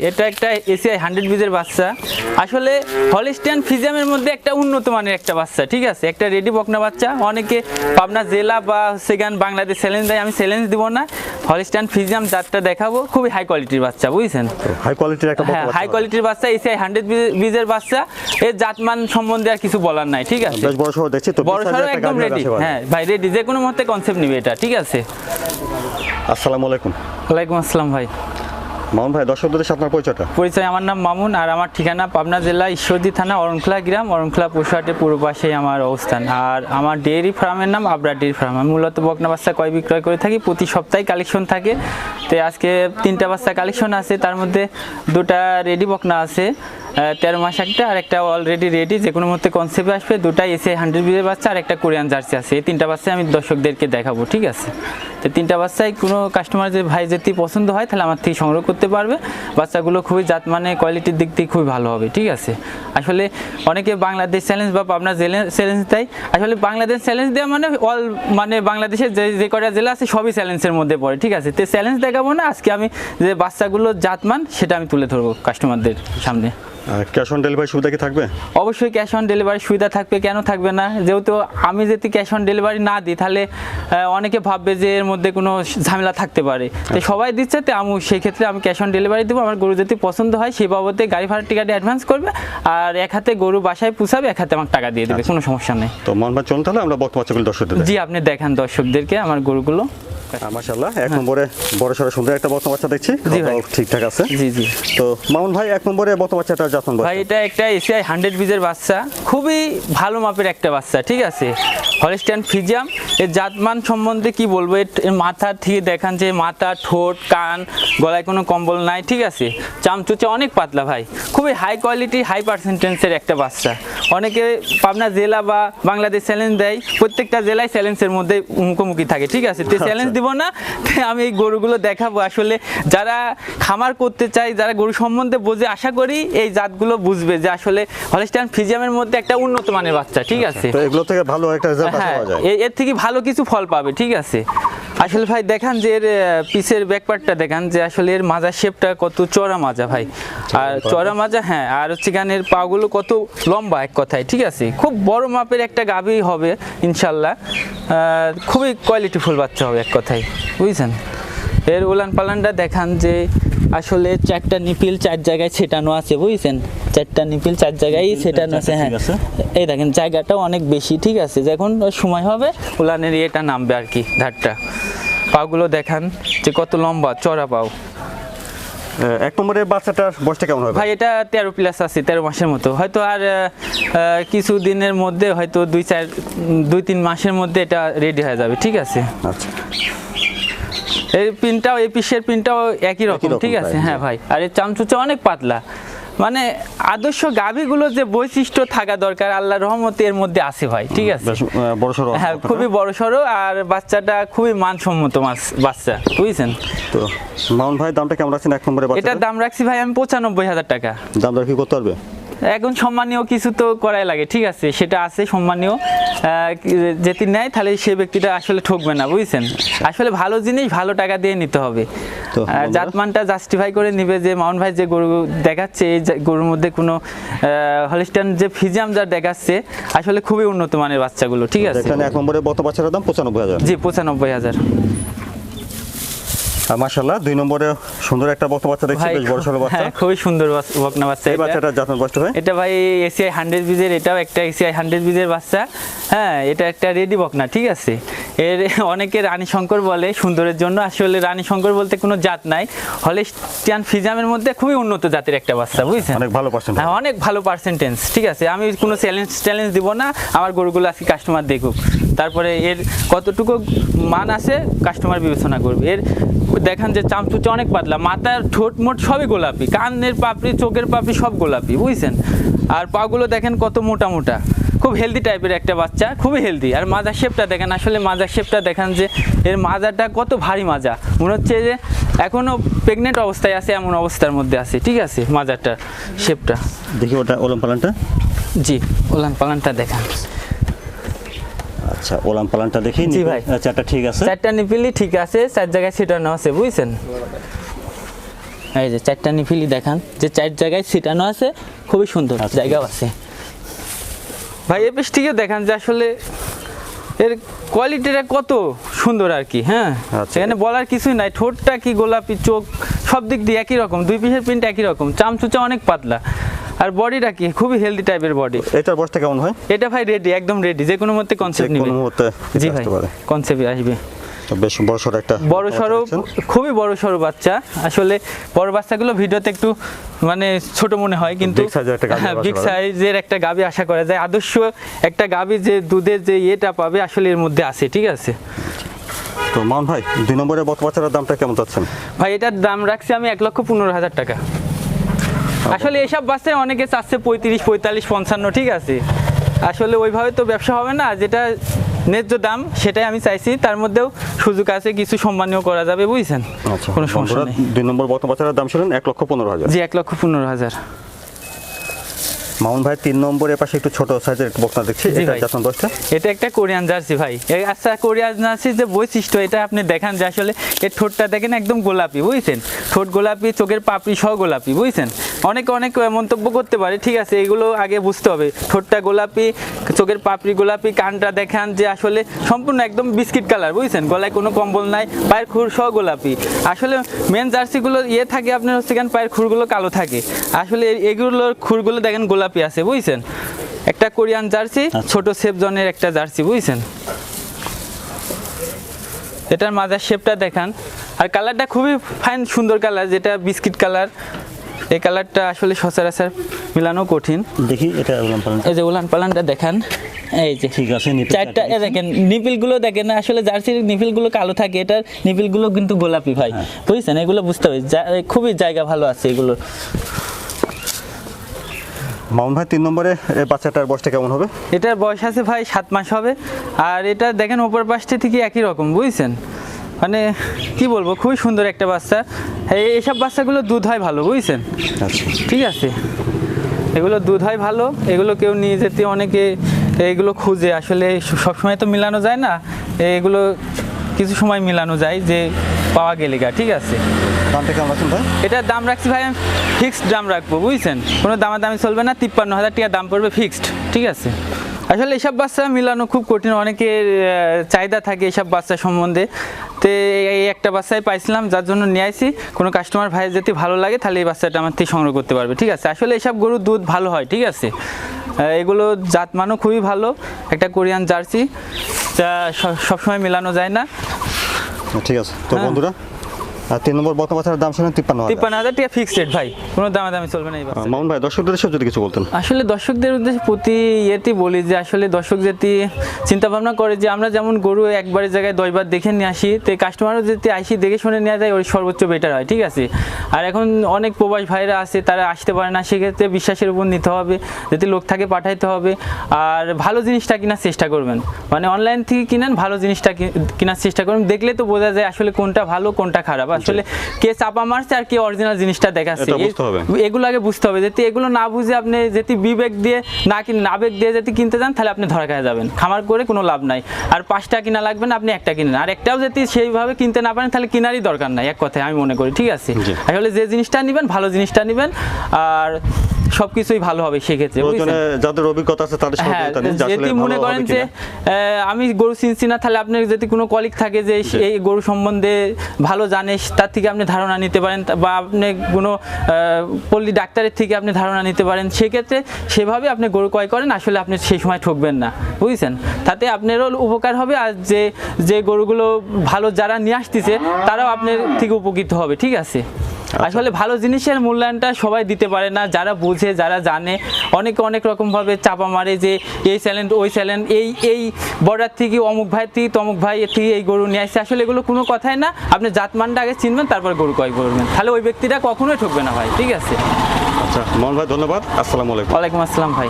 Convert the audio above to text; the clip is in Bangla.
এটা একটা এসিআই হান্ড্রেড বিজের বাচ্চা। আসলে হলিস্টিয়ান ফিজিয়ামের মধ্যে একটা উন্নত মানের একটা বাচ্চা ঠিক আছে? একটা রেডি বকনা বাচ্চা। অনেকে পাবনা জেলা বা সেখান বাংলাদেশ চ্যালেঞ্জ দেয় আমি চ্যালেঞ্জ দিব না। হলিস্টিয়ান ফিজিয়াম জাতটা দেখাবো। খুবই হাই কোয়ালিটির বাচ্চা বুঝছেন? হাই কোয়ালিটির একটা হ্যাঁ হাই কোয়ালিটির বাচ্চা এসিআই হান্ড্রেড বীজের বাচ্চা। এর জাতমান সম্বন্ধে আর কিছু বলার নাই ঠিক আছে? বড় সড়ো দেখছি তো বড় সড়ো একদম রেডি হ্যাঁ ভাই রেডি যে কোনো মুহূর্তে কনসেপ্ট নিবে এটা ঠিক আছে? আসসালামু আলাইকুম। ওয়ালাইকুম আসসালাম ভাই। মামুন ভাই, দর্শকদের সাথে আপনার পরিচয়টা। পরিচয়, আমার নাম মামুন আর আমার ঠিকানা পাবনা জেলা ঈশ্বরদী থানা, অরণখোলা গ্রাম, অরণখোলা পশুহাটের পূর্ব পাশেই আমার অবস্থান। আর আমার ডেয়ারি ফার্মের নাম আবরা ডেয়ারি ফার্ম আমি মূলত বকনা বাচ্চা কয় বিক্রয় করে থাকি, প্রতি সপ্তাহে কালেকশন থাকে। তো আজকে তিনটা বাচ্চা কালেকশন আছে, তার মধ্যে দুটা রেডি বকনা আছে তেরো মাস একটা আর একটা অলরেডি রেডি যে কোনো মুহূর্তে কনসেপ্ট আসবে, দুটা এসে হান্ড্রেড বিজের বাচ্চা আর একটা কোরিয়ান জার্সি আছে। এই তিনটা বাচ্চা আমি দর্শকদেরকে দেখাবো, ঠিক আছে? তো তিনটা বাচ্চাই, কোনো কাস্টমার যে ভাই যদি পছন্দ হয়, তাহলে আমার থেকে সংগ্রহ করতে পারবে। বাচ্চাগুলো খুবই জাত মানে কোয়ালিটির দিক থেকে খুবই ভালো হবে, ঠিক আছে? আসলে অনেকে বাংলাদেশ চ্যালেঞ্জ বা পাবনা চ্যালেঞ্জ দেয়। আসলে বাংলাদেশ চ্যালেঞ্জ দেওয়া মানে অল মানে বাংলাদেশের যে যে কটা জেলা আছে, সবই চ্যালেঞ্জের মধ্যে পড়ে, ঠিক আছে? তো চ্যালেঞ্জ দেখাবো না, আজকে আমি যে বাচ্চাগুলোর জাতমান, সেটা আমি তুলে ধরবো কাস্টমারদের সামনে। ক্যাশ অন ডেলিভারি সুবিধা কি থাকবে? অবশ্যই ক্যাশ অন ডেলিভারি সুবিধা থাকবে কেন থাকবে না? যেহেতু আমি যদি ক্যাশ অন ডেলিভারি না দিই তাহলে অনেকে ভাববে যে এর মধ্যে কোনো ঝামেলা থাকতে পারে। তো সবাই দিচ্ছে তো আমি সেই ক্ষেত্রে আমি ক্যাশ অন ডেলিভারি দেবো। আমার গরু যদি পছন্দ হয় সেই বাবদে গাড়ি ভাড়া টিকাটা অ্যাডভান্স করবে। আর এক হাতে গরু বাসায় পুষাবে এক হাতে আমার টাকা দিয়ে দেবে কোনো সমস্যা নেই। তো ভাই চলুন তাহলে আমরা বক্তব্য দর্শকদের জি আপনি দেখান দর্শকদেরকে আমার গরুগুলো। মাশাআল্লাহ এক নম্বরে বড় সড়ো সুন্দর একটা বর্তমান বাচ্চা দেখছি। ঠিকঠাক আছে। জি জি। তো মামুন ভাই এক নম্বরে বর্তমান বাচ্চাটা যত্ন ভাই এটা একটা এসিআই হান্ড্রেড বিজের বাচ্চা। খুবই ভালো মাপের একটা বাচ্চা ঠিক আছে? হলিস্টান ফিজিয়াম এর জাতমান সম্বন্ধে কি বলব? এর মাথা থেকে দেখান যে মাথা ঠোঁট কান গলায় কোনো কম্বল নাই ঠিক আছে? চামচুচে অনেক পাতলা ভাই। খুবই হাই কোয়ালিটি হাই পার্সেন্টেন্সের একটা বাচ্চা। অনেকে পাবনা জেলা বা বাংলাদেশ চ্যালেঞ্জ দেয় প্রত্যেকটা জেলায় চ্যালেঞ্জের মধ্যে মুখোমুখি থাকে ঠিক আছে? তো চ্যালেঞ্জ দিব না আমি এই গরুগুলো দেখাবো। আসলে যারা খামার করতে চায় যারা গরু সম্বন্ধে বোঝে আশা করি এই জাতগুলো বুঝবে যে আসলে হলিস্টান ফিজিয়ামের মধ্যে একটা উন্নত মানের বাচ্চা ঠিক আছে? এগুলো থেকে ভালো একটা হ্যাঁ এর থেকে ভালো কিছু ফল পাবে ঠিক আছে? আসলে ভাই দেখান যে এর পিসের ব্যাকপার্টটা দেখান যে আসলে এর মাজার শেপটা কত চড়া মাজা ভাই। আর চড়া মাজা হ্যাঁ আর হচ্ছে গানের পাগুলো কত লম্বা এক কথায় ঠিক আছে? খুব বড় মাপের একটা গাভী হবে ইনশাল্লাহ। খুবই কোয়ালিটিফুল বাচ্চা হবে এক কথায় বুঝছেন? এর উলান পালানটা দেখান যে আসলে চারটা নিপিল চার জায়গায় ছেটানো আছে বুঝছেন? চারটা নিপিল চার জায়গায় ছেটানো আছে হ্যাঁ। এই দেখেন জায়গাটাও অনেক বেশি ঠিক আছে? যখন সময় হবে উলানের ইয়েটা নামবে আর কি ধারটা। পাগুলো দেখান যে কত লম্বা চড়া পাও। এক নম্বরে বাচ্চাটার বয়সটা কেমন হবে? ভাই এটা তেরো প্লাস আছে তেরো মাসের মতো। হয়তো আর কিছু দিনের মধ্যে হয়তো দুই চার দুই তিন মাসের মধ্যে এটা রেডি হয়ে যাবে ঠিক আছে? আচ্ছা। এই পিনটাও এই পিসের পিনটাও একই রকম ঠিক আছে? হ্যাঁ ভাই। আর এই চামচুচা অনেক পাতলা। মানে আদর্শ গাভীগুলো যে বৈশিষ্ট্য থাকা দরকার আল্লাহর রহমতে এর মধ্যে আছে ভাই ঠিক আছে? বড় সড়ো হ্যাঁ খুবই বড় সড়ো আর বাচ্চাটা খুবই মানসম্মত মাছ বাচ্চা বুঝছেন? তো মামুন ভাই দামটা কেমন রাখছেন এক নম্বরে এটার দাম রাখছি ভাই আমি পঁচানব্বই হাজার টাকা। দাম কি করতে পারবে? এখন সম্মানীয় কিছু তো করাই লাগে ঠিক আছে সেটা আছে সম্মানীয় যেটি নেয় তাহলে সে ব্যক্তিটা আসলে ঠকবে না বুঝছেন? আসলে ভালো জিনিস ভালো টাকা দিয়ে নিতে হবে। জাতমানটা জাস্টিফাই করে নিবে যে মাউন্ট ভাই যে গরু দেখাচ্ছে এই গরুর মধ্যে কোনো হলিস্টান যে ফিজিয়াম যা দেখাচ্ছে আসলে খুবই উন্নত মানের বাচ্চাগুলো ঠিক আছে? এক নম্বরে বত বাচ্চাটার দাম পঁচানব্বই হাজার। জি পঁচানব্বই হাজার। আর মাশাল্লাহ দুই নম্বরে সুন্দর একটা বক্ত বাচ্চা দেখছি বেশ বড় সড়ো বাচ্চা। হ্যাঁ খুবই সুন্দর বকনা বাচ্চা এই বাচ্চাটা যত্ন কষ্ট হয়? এটা ভাই এসিআই হান্ড্রেড বিজের এটাও একটা এসিআই হান্ড্রেড বিজের বাচ্চা। হ্যাঁ এটা একটা রেডি বকনা ঠিক আছে? এর অনেকে রানী শঙ্কর বলে সুন্দরের জন্য। আসলে রানী শঙ্কর বলতে কোনো জাত নাই। হলিস্টিয়ান ফিজামের মধ্যে খুবই উন্নত জাতের একটা বাচ্চা বুঝছেন? অনেক ভালো পার্সেন্ট হ্যাঁ অনেক ভালো পার্সেন্টেজ ঠিক আছে? আমি কোনো চ্যালেঞ্জ চ্যালেঞ্জ দিব না। আমার গরুগুলো আজকে কাস্টমার দেখুক। তারপরে এর কতটুকু মান আছে কাস্টমার বিবেচনা করবে। এর দেখান যে চামচুচা অনেক পাতলা মাথার ঠোঁট মোট সবই গোলাপি। কানের পাপড়ি চোখের পাপড়ি সব গোলাপি বুঝছেন? আর পাগুলো দেখেন কত মোটা মোটা। খুব হেলদি টাইপের একটা বাচ্চা খুবই হেলদি আর মাজার শেপটা দেখেন আসলে মাজার শেপটা দেখান যে এর মাজাটা কত ভারী মাজা। মনে হচ্ছে যে এখনও প্রেগনেন্ট অবস্থায় আছে এমন অবস্থার মধ্যে আছে। ঠিক আছে মাজারটা শেপটা দেখি ওটা ওলাম পালানটা। জি ওলান পালানটা দেখান। আচ্ছা ওলাম পালানটা দেখি জি ভাই। চারটা ঠিক আছে। চারটা নিপিলি ঠিক আছে চার জায়গায় ছিটানো আছে বুঝছেন? এই যে চারটা নিফিলি দেখান যে চার জায়গায় ছিটানো আছে খুবই সুন্দর আচ্ছা, জায়গাও আছে। ভাই এই পেজটিকে দেখান যে আসলে এর কোয়ালিটিটা কত সুন্দর আর কি হ্যাঁ? আচ্ছা। এখানে বলার কিছুই নাই ঠোঁটটা কি গোলাপি চোখ সব দিক দিয়ে একই রকম দুই পিসের প্রিন্ট একই রকম চামচুচা অনেক পাতলা। আর বডিটা কি খুবই হেলদি টাইপের বডি এটার বয়সটা কেমন হয়? এটা ভাই রেডি একদম রেডি যে কোনো মতে কনসেপ্ট কনসেপ্ট কোনো নিবে জি ভাই কনসেপ্ট আসবে। বেশ বড় সড়ো একটা বড় সড়ো খুবই বড় সড়ো বাচ্চা। আসলে বড় বাচ্চাগুলো ভিডিওতে একটু মানে ছোট মনে হয় কিন্তু হ্যাঁ বিগ সাইজের একটা গাবি আশা করা যায়। আদর্শ একটা গাবি যে দুধের যে ইয়েটা পাবে আসলে এর মধ্যে আছে ঠিক আছে? তো মান ভাই দুই নম্বরের বক বাচ্চাটার দামটা কেমন চাচ্ছেন? ভাই এটার দাম রাখছি আমি এক লক্ষ পনেরো হাজার টাকা। আসলে এসব বাসে অনেকে চাচ্ছে পঁয়ত্রিশ পঁয়তাল্লিশ পঞ্চান্ন ঠিক আছে? আসলে ওইভাবে তো ব্যবসা হবে না যেটা ন্যায্য দাম সেটাই আমি চাইছি। তার মধ্যেও সুযোগ আছে কিছু সম্মানীয় করা যাবে বুঝছেন? আচ্ছা কোনো সমস্যা নেই। দুই নম্বর বক বাচ্চাটার দাম শুনেন এক লক্ষ পনেরো হাজার। জি এক লক্ষ পনেরো হাজার। মামুন ভাই তিন নম্বরের পাশে একটু ছোট সাইজের একটু বকনা দেখছি এটা এটা একটা কোরিয়ান জার্সি ভাই। আচ্ছা কোরিয়ান জার্সি যে বৈশিষ্ট্য এটা আপনি দেখান যে আসলে এর ঠোঁটটা দেখেন একদম গোলাপি বুঝছেন? ঠোঁট গোলাপি চোখের পাপড়ি সহ গোলাপি বুঝছেন? অনেকে অনেক মন্তব্য করতে পারে ঠিক আছে এগুলো আগে বুঝতে হবে। ঠোঁটটা গোলাপি চোখের পাপড়ি গোলাপি কানটা দেখান যে আসলে সম্পূর্ণ একদম বিস্কিট কালার বুঝছেন? গলায় কোনো কম্বল নাই পায়ের খুর সহ গোলাপি। আসলে মেন জার্সিগুলো ইয়ে থাকে আপনার হচ্ছে কেন পায়ের খুরগুলো কালো থাকে। আসলে এগুলোর খুরগুলো দেখেন গোলাপি আছে বুঝছেন? একটা কোরিয়ান জার্সি ছোট সেফ জনের একটা জার্সি বুঝছেন? এটার মাজার শেপটা দেখান। আর কালারটা খুবই ফাইন সুন্দর কালার যেটা বিস্কিট কালার এই কালারটা আসলে সচরাচর মিলানো কঠিন। দেখি এটা উলান পালান। এই যে উলান পালানটা দেখান এই যে ঠিক আছে নিপে চারটা এ দেখেন নিপিলগুলো দেখেন আসলে জার্সির নিপিলগুলো কালো থাকে এটার নিপিলগুলো কিন্তু গোলাপি ভাই। বুঝছেন? এগুলো বুঝতে হবে খুবই জায়গা ভালো আছে এগুলো। মামুন ভাই তিন নম্বরে এই বাচ্চাটার বয়সটা কেমন হবে? এটার বয়স আছে ভাই সাত মাস হবে আর এটা দেখেন ওপর পাশটা থেকে একই রকম বুঝছেন? মানে কি বলব খুবই সুন্দর একটা বাচ্চা। এই এইসব বাচ্চাগুলো দুধ হয় ভালো বুঝছেন? আচ্ছা। ঠিক আছে। এগুলো দুধ হয় ভালো এগুলো কেউ নিয়ে যেতে অনেকে এগুলো খুঁজে। আসলে সবসময় তো মিলানো যায় না এগুলো কিছু সময় মিলানো যায় যে পাওয়া গেলে গা ঠিক আছে? এটার দাম রাখছি ভাই আমি ফিক্সড দাম রাখব বুঝছেন? কোনো দামাদামি চলবে না তিপ্পান্ন হাজার টাকা দাম পড়বে ফিক্সড ঠিক আছে? আসলে এসব বাচ্চা মিলানো খুব কঠিন অনেকের চাহিদা থাকে এসব বাচ্চা সম্বন্ধে। তো এই একটা বাচ্চাই পাইছিলাম যার জন্য নিয়ে আসি কোনো কাস্টমার ভাইয়ের যদি ভালো লাগে তাহলে এই বাচ্চাটা আমার থেকে সংগ্রহ করতে পারবে ঠিক আছে? আসলে এসব গরুর দুধ ভালো হয় ঠিক আছে? এগুলো জাত জাতমানও খুবই ভালো একটা কোরিয়ান জার্সি যা সবসময় মেলানো যায় না। ঠিক আছে তো হ্যাঁ। বন্ধুরা তিন নম্বর বর্তমান দাম শুনে তিপ্পান্ন তিপ্পান্ন হাজার টাকা ফিক্সড রেট ভাই। কোনো দামাদামি চলবে না এই মামুন ভাই দর্শকদের এসব যদি কিছু বলতেন। আসলে দর্শকদের উদ্দেশ্যে প্রতি ইয়েতেই বলি যে আসলে দর্শক যদি চিন্তা ভাবনা করে যে আমরা যেমন গরু একবারের জায়গায় দশবার দেখে নিয়ে আসি তো কাস্টমারও যদি আসি দেখে শুনে নেওয়া যায় ওই সর্বোচ্চ বেটার হয় ঠিক আছে? আর এখন অনেক প্রবাস ভাইরা আছে তারা আসতে পারে না সেক্ষেত্রে বিশ্বাসের উপর নিতে হবে যদি লোক থাকে পাঠাইতে হবে আর ভালো জিনিসটা কেনার চেষ্টা করবেন। মানে অনলাইন থেকে কিনেন ভালো জিনিসটা কেনার চেষ্টা করবেন দেখলে তো বোঝা যায় আসলে কোনটা ভালো কোনটা খারাপ। আসলে কে চাপা মারছে আর কে অরিজিনাল জিনিসটা দেখাচ্ছে হবে। এগুলো আগে বুঝতে হবে। যদি এগুলো না বুঝে আপনি যদি বিবেক দিয়ে না কিনে আবেগ দিয়ে যদি কিনতে যান তাহলে আপনি ধরা খায় যাবেন। খামার করে কোনো লাভ নাই। আর পাঁচটা কিনা লাগবে না আপনি একটা কিনেন আর একটাও যদি সেইভাবে কিনতে না পারেন তাহলে কেনারই দরকার নাই এক কথায় আমি মনে করি ঠিক আছে? তাহলে আসলে যে জিনিসটা নেবেন ভালো জিনিসটা নেবেন। আর সব কিছুই ভালো হবে সেক্ষেত্রে যাদের অভিজ্ঞতা আছে তাদের হ্যাঁ সহযোগিতা নিন যদি মনে করেন যে আমি গরু চিনছি না তাহলে আপনার যদি কোনো কলিগ থাকে যে এই গরু সম্বন্ধে ভালো জানে তার থেকে আপনি ধারণা নিতে পারেন বা আপনি কোনো পল্লী ডাক্তারের থেকে আপনি ধারণা নিতে পারেন সেক্ষেত্রে সেভাবে আপনি গরু ক্রয় করেন আসলে আপনি সেই সময় ঠকবেন না বুঝছেন? তাতে আপনারও উপকার হবে আর যে যে গরুগুলো ভালো যারা নিয়ে আসতেছে তারাও আপনার থেকে উপকৃত হবে ঠিক আছে? আসলে ভালো জিনিসের মূল্যায়নটা সবাই দিতে পারে না যারা বুঝে যারা জানে। অনেকে অনেক রকমভাবে চাপা মারে যে এই চ্যালেঞ্জ ওই চ্যালেঞ্জ এই এই বর্ডার থেকে অমুক ভাই থেকে তমুক ভাই এর থেকে এই গরু নিয়ে আসছে। আসলে এগুলো কোনো কথাই না। আপনি জাতমানটা আগে চিনবেন তারপর গরু ক্রয় করবেন। তাহলে ওই ব্যক্তিটা কখনোই ঠকবে না ভাই ঠিক আছে? আচ্ছা মামুন ভাই ধন্যবাদ। আসসালামু আলাইকুম। ওয়ালাইকুম আসসালাম ভাই।